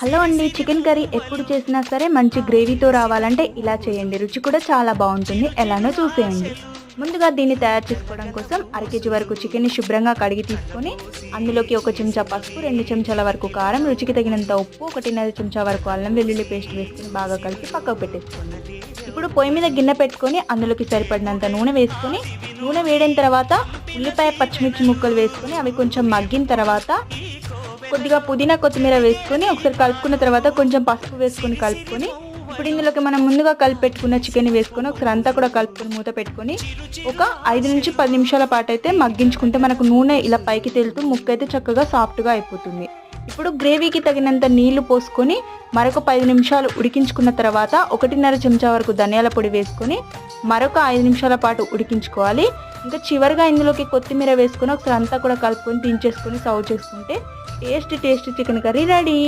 Hello అండి chicken curry ఎప్పుడు చేసినా సరే మంచి గ్రేవీతో రావాలంటే ఇలా చేయండి. రుచి కూడా చాలా బాగుంటుంది. ఎలానో చూసేయండి. ముందుగా దీన్ని తయారు చేసుకోవడం కోసం అర కేజీ వరకు చికెన్ని శుభ్రంగా కడిగి తీసుకొని అందులోకి ఒక చెంచా పసుపు రెండు చెంచాల వరకు కారం రుచికి తగినంత ఉప్పు ఒకటిన్నర చెంచా వరకు అల్లం వెల్లుల్లి పేస్ట్ వేసుకుని బాగా కలిపి పక్కకు పెట్టేసుకోండి. ఇప్పుడు పొయ్యి మీద గిన్నె పెట్టుకొని అందులోకి సరిపడినంత నూనె వేసుకొని నూనె వేడిన తర్వాత ఉల్లిపాయ పచ్చిమిర్చి ముక్కలు వేసుకొని అవి కొంచెం మగ్గిన తర్వాత కొద్దిగా పుదీనా కొత్తిమీర వేసుకొని ఒకసారి కలుపుకున్న తర్వాత కొంచెం పసుపు వేసుకొని కలుపుకొని ఇప్పుడు ఇందులోకి మనం ముందుగా కలిపి పెట్టుకున్న చికెన్ వేసుకొని ఒకసారి అంతా కూడా కలుపుకొని మూత పెట్టుకొని ఒక ఐదు నుంచి పది నిమిషాల పాటు అయితే మగ్గించుకుంటే మనకు నూనె ఇలా పైకి తేలుతూ ముక్క అయితే చక్కగా సాఫ్ట్గా అయిపోతుంది. ఇప్పుడు గ్రేవీకి తగినంత నీళ్ళు పోసుకొని మరొక పది నిమిషాలు ఉడికించుకున్న తర్వాత ఒకటిన్నర చెంచా వరకు ధనియాల పొడి వేసుకొని మరొక ఐదు నిమిషాల పాటు ఉడికించుకోవాలి. ఇంకా చివరిగా ఇందులోకి కొత్తిమీర వేసుకొని ఒకసారి అంతా కూడా కలుపుకొని దించేసుకొని సర్వ్ చేసుకుంటే taste taste chicken curry ready.